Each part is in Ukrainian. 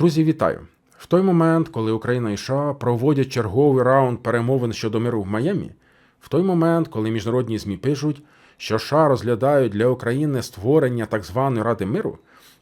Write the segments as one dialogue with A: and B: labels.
A: Друзі, вітаю! В той момент, коли Україна і США проводять черговий раунд перемовин щодо миру в Майамі, в той момент, коли міжнародні ЗМІ пишуть, що США розглядають для України створення так званої Ради миру,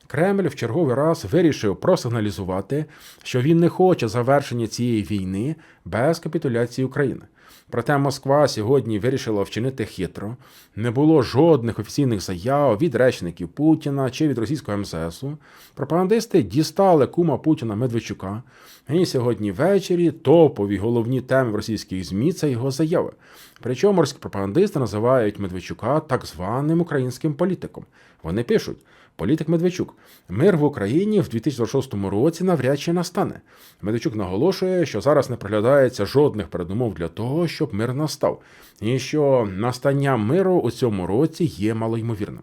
A: Кремль в черговий раз вирішив просигналізувати, що він не хоче завершення цієї війни без капітуляції України. Проте Москва сьогодні вирішила вчинити хитро. Не було жодних офіційних заяв від речників Путіна чи від російського МЗСу. Пропагандисти дістали кума Путіна Медведчука. І сьогодні ввечері топові головні теми в російських ЗМІ це його заяви. Причому морські пропагандисти називають Медведчука так званим українським політиком. Вони пишуть. Політик Медведчук. Мир в Україні в 2026 році навряд чи настане. Медведчук наголошує, що зараз не проглядається жодних передумов для того, щоб мир настав, і що настання миру у цьому році є малоймовірним.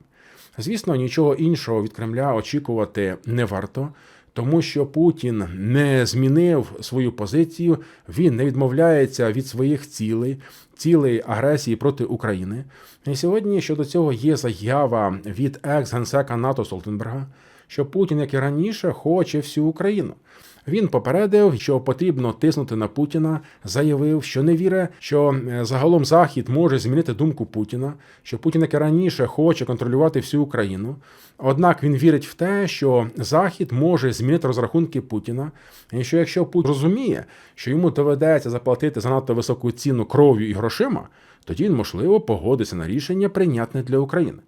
A: Звісно, нічого іншого від Кремля очікувати не варто. Тому що Путін не змінив свою позицію, він не відмовляється від своїх цілей, цілей агресії проти України. І сьогодні щодо цього є заява від екс-генсека НАТО Солтенберга, що Путін, як і раніше, хоче всю Україну. Він попередив, що потрібно тиснути на Путіна, заявив, що не вірить, що е, загалом Захід може змінити думку Путіна, що Путін, як і раніше, хоче контролювати всю Україну. Однак він вірить в те, що Захід може змінити розрахунки Путіна, і що якщо Путін розуміє, що йому доведеться заплатити занадто високу ціну кров'ю і грошима, тоді він можливо погодиться на рішення прийнятне для України.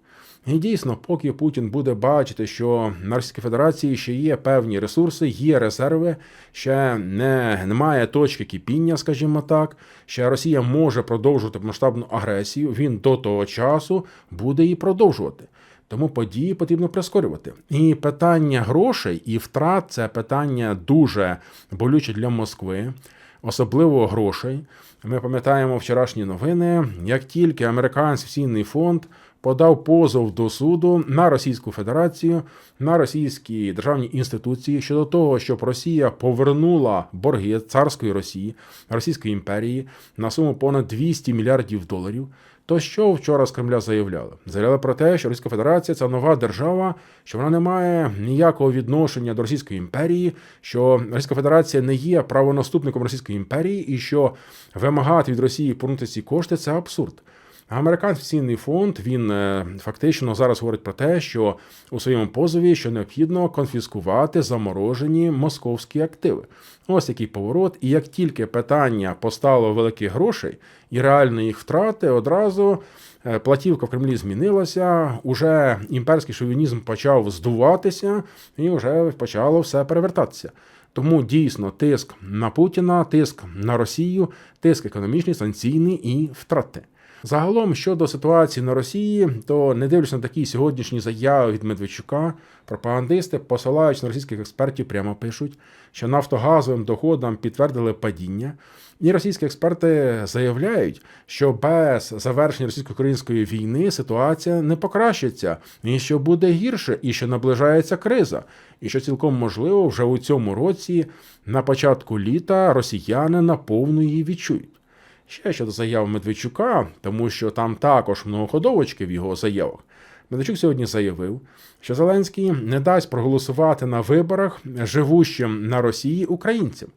A: І дійсно, поки Путін буде бачити, що на Російській Федерації ще є певні ресурси, є резерви, ще не, немає точки кипіння, скажімо так, ще Росія може продовжувати масштабну агресію, він до того часу буде її продовжувати. Тому події потрібно прискорювати. І питання грошей і втрат це питання дуже болюче для Москви, особливо грошей. Ми пам'ятаємо вчорашні новини, як тільки американський цінний фонд подав позов до суду на Російську Федерацію, на російські державні інституції щодо того, щоб Росія повернула борги царської Росії, Російської імперії на суму понад 200 мільярдів доларів. То що вчора з Кремля заявляли? Заявляли про те, що Російська Федерація це нова держава, що вона не має ніякого відношення до Російської імперії, що Російська Федерація не є правонаступником Російської імперії, і що вимагати від Росії повернути ці кошти це абсурд. Американський фонд він е, фактично зараз говорить про те, що у своєму позові що необхідно конфіскувати заморожені московські активи. Ось який поворот. І як тільки питання постало великих грошей і реальної їх втрати, одразу е, платівка в Кремлі змінилася. Уже імперський шовінізм почав здуватися, і вже почало все перевертатися. Тому дійсно тиск на Путіна, тиск на Росію, тиск економічний, санкційний і втрати. Загалом щодо ситуації на Росії, то не дивлячись на такі сьогоднішні заяви від Медведчука, пропагандисти, посилаючи на російських експертів, прямо пишуть, що нафтогазовим доходам підтвердили падіння. І російські експерти заявляють, що без завершення російсько-української війни ситуація не покращиться, і що буде гірше, і що наближається криза, і що цілком можливо вже у цьому році, на початку літа, росіяни наповну її відчують. Ще щодо заяв Медведчука, тому що там також многоходовочки в його заявах. Медведчук сьогодні заявив, що Зеленський не дасть проголосувати на виборах живущим на Росії українцям.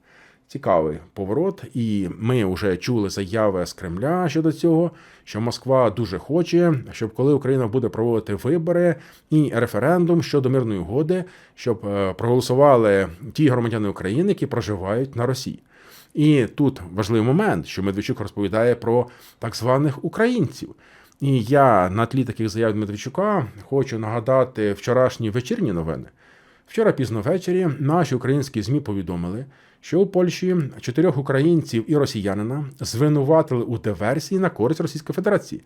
A: Цікавий поворот, і ми вже чули заяви з Кремля щодо цього, що Москва дуже хоче, щоб коли Україна буде проводити вибори і референдум щодо мирної угоди, щоб е, проголосували ті громадяни України, які проживають на Росії. І тут важливий момент, що Медведчук розповідає про так званих українців. І я на тлі таких заяв Медведчука хочу нагадати вчорашні вечірні новини. Вчора пізно ввечері наші українські ЗМІ повідомили, що у Польщі чотирьох українців і росіянина звинуватили у диверсії на користь Російської Федерації.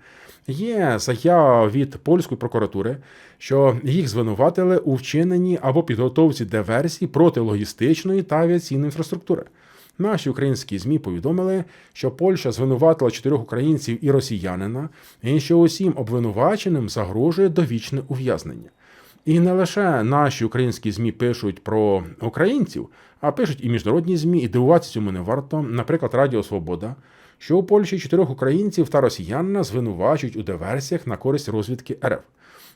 A: Є заява від польської прокуратури, що їх звинуватили у вчиненні або підготовці диверсії проти логістичної та авіаційної інфраструктури. Наші українські змі повідомили, що Польща звинуватила чотирьох українців і росіянина, і що усім обвинуваченим загрожує довічне ув'язнення. І не лише наші українські змі пишуть про українців, а пишуть і міжнародні змі, і дивуватися цьому не варто. Наприклад, Радіо Свобода, що у Польщі чотирьох українців та росіянина звинувачують у диверсіях на користь розвідки РФ.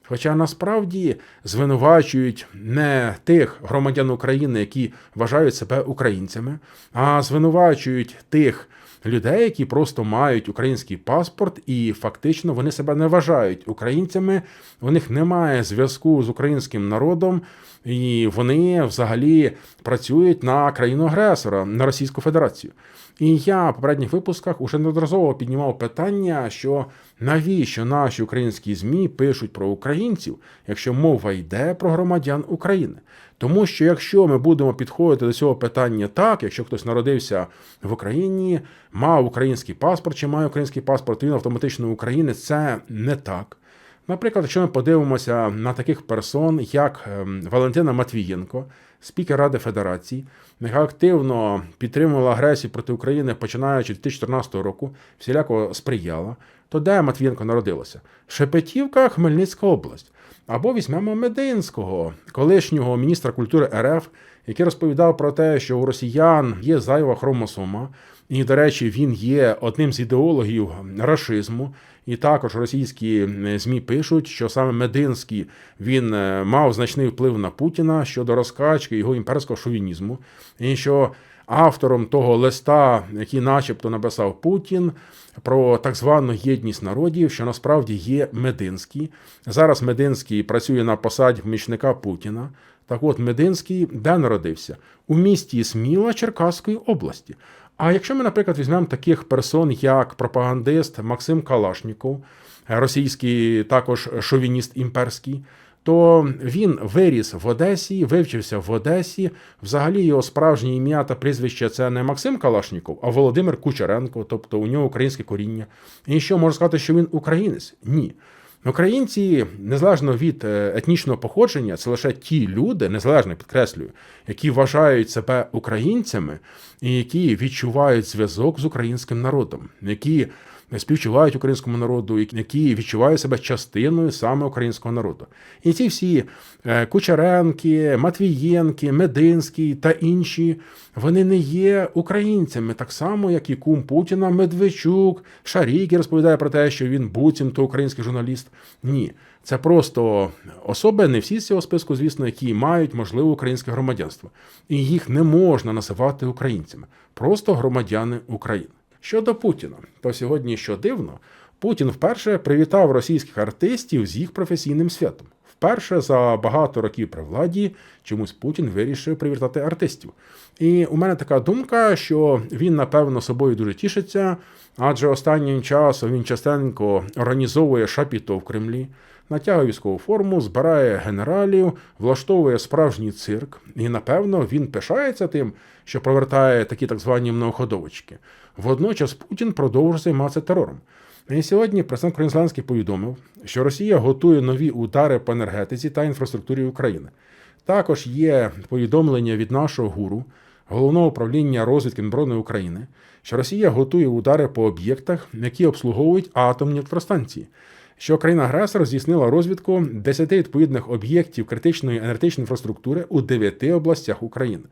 A: Хоча насправді звинувачують не тих громадян України, які вважають себе українцями, а звинувачують тих людей, які просто мають український паспорт, і фактично вони себе не вважають українцями. У них немає зв'язку з українським народом, і вони взагалі працюють на країну агресора, на Російську Федерацію. І я в попередніх випусках уже неодноразово піднімав питання, що навіщо наші українські ЗМІ пишуть про українців, якщо мова йде про громадян України. Тому що якщо ми будемо підходити до цього питання так, якщо хтось народився в Україні, мав український паспорт чи має український паспорт, він автоматично українець, це не так. Наприклад, якщо ми подивимося на таких персон, як ем, Валентина Матвієнко, спікер Ради Федерації, яка активно підтримувала агресію проти України починаючи з 2014 року, всіляко сприяла, то де Матвієнко народилася? Шепетівка, Хмельницька область. Або візьмемо Мединського, колишнього міністра культури РФ, який розповідав про те, що у росіян є зайва хромосома, і, до речі, він є одним з ідеологів рашизму. І також російські змі пишуть, що саме Мединський він е, мав значний вплив на Путіна щодо розкачки його імперського шовінізму, і що автором того листа, який, начебто, написав Путін, про так звану єдність народів, що насправді є Мединський. Зараз Мединський працює на посаді помічника Путіна. Так от Мединський де народився? У місті Сміла Черкаської області. А якщо ми, наприклад, візьмемо таких персон, як пропагандист Максим Калашніков, російський також шовініст імперський, то він виріс в Одесі, вивчився в Одесі. Взагалі його справжнє ім'я та прізвище це не Максим Калашніков, а Володимир Кучеренко, тобто у нього українське коріння. І що можна сказати, що він українець? Ні. Українці, незалежно від е, етнічного походження, це лише ті люди, незалежно підкреслюю, які вважають себе українцями і які відчувають зв'язок з українським народом, які співчувають українському народу, які відчувають себе частиною саме українського народу. І ці всі е, Кучеренки, Матвієнки, Мединський та інші, вони не є українцями, так само, як і кум Путіна, Медведчук, Шаріки розповідає про те, що він буцімто український журналіст. Ні. Це просто особи, не всі з цього списку, звісно, які мають можливе українське громадянство. І їх не можна називати українцями, просто громадяни України. Щодо Путіна, то сьогодні, що дивно, Путін вперше привітав російських артистів з їх професійним святом. Вперше за багато років при владі чомусь Путін вирішив привітати артистів. І у мене така думка, що він, напевно, собою дуже тішиться, адже останнім часом він частенько організовує шапіто в Кремлі, натягує військову форму, збирає генералів, влаштовує справжній цирк, і, напевно, він пишається тим, що провертає такі так звані многоходовочки. Водночас Путін продовжує займатися терором. І сьогодні президент Кринзеленський повідомив, що Росія готує нові удари по енергетиці та інфраструктурі України. Також є повідомлення від нашого гуру, головного управління розвідки Міноборони України, що Росія готує удари по об'єктах, які обслуговують атомні електростанції що країна-агресор здійснила розвідку 10 відповідних об'єктів критичної енергетичної інфраструктури у 9 областях України.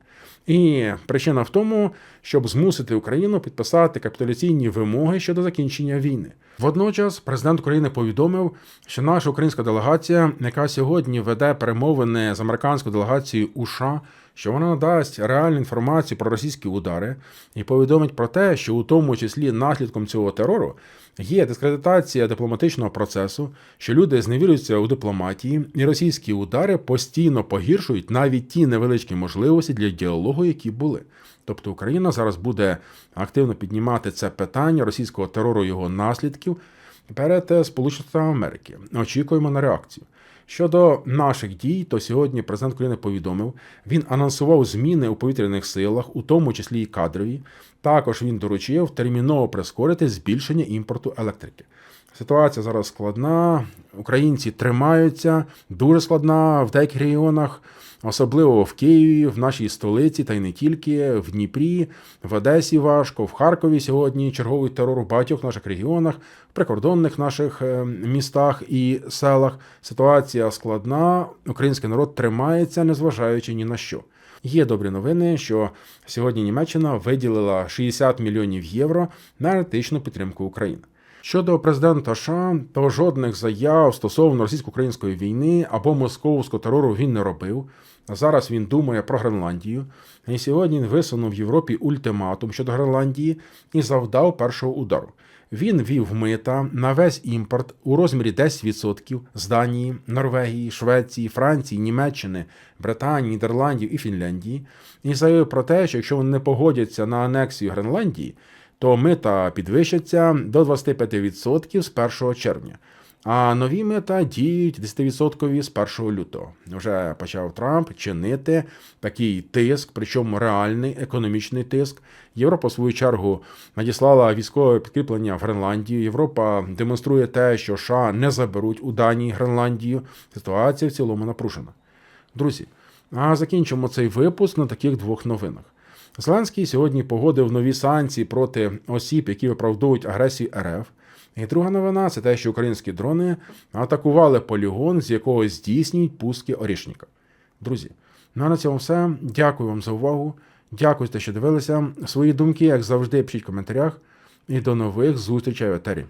A: І причина в тому, щоб змусити Україну підписати капітуляційні вимоги щодо закінчення війни. Водночас президент України повідомив, що наша українська делегація, яка сьогодні веде перемовини з американською делегацією США, що вона надасть реальну інформацію про російські удари і повідомить про те, що у тому числі наслідком цього терору є дискредитація дипломатичного процесу, що люди зневірюються у дипломатії, і російські удари постійно погіршують навіть ті невеличкі можливості для діалогу, які були. Тобто Україна зараз буде активно піднімати це питання російського терору його наслідків перед Сполученими Америки. Очікуємо на реакцію. Щодо наших дій, то сьогодні президент України повідомив, він анонсував зміни у повітряних силах, у тому числі і кадрові. Також він доручив терміново прискорити збільшення імпорту електрики. Ситуація зараз складна, українці тримаються, дуже складна в деяких регіонах, особливо в Києві, в нашій столиці, та й не тільки, в Дніпрі, в Одесі важко, в Харкові сьогодні черговий терор у багатьох наших регіонах, в прикордонних наших е, містах і селах. Ситуація складна, український народ тримається, незважаючи ні на що. Є добрі новини, що сьогодні Німеччина виділила 60 мільйонів євро на енергетичну підтримку України. Щодо президента США, то жодних заяв стосовно російсько-української війни або московського терору він не робив. Зараз він думає про Гренландію. І сьогодні він висунув Європі ультиматум щодо Гренландії і завдав першого удару. Він вів мита на весь імпорт у розмірі 10% з Данії, Норвегії, Швеції, Франції, Німеччини, Британії, Нідерландів і Фінляндії, і заявив про те, що якщо вони не погодяться на анексію Гренландії, то мита підвищаться до 25% з 1 червня. А нові мита діють 10% з 1 лютого. Вже почав Трамп чинити такий тиск, причому реальний економічний тиск. Європа, в свою чергу, надіслала військове підкріплення в Гренландію. Європа демонструє те, що США не заберуть у Данії Гренландію. Ситуація в цілому напружена. Друзі, а закінчимо цей випуск на таких двох новинах. Зеленський сьогодні погодив нові санкції проти осіб, які виправдовують агресію РФ. І друга новина це те, що українські дрони атакували полігон, з якого здійснюють пуски орішника. Друзі, ну а на цьому все. Дякую вам за увагу. Дякую, за те, що дивилися. Свої думки, як завжди, пишіть в коментарях. І до нових зустрічей в етері.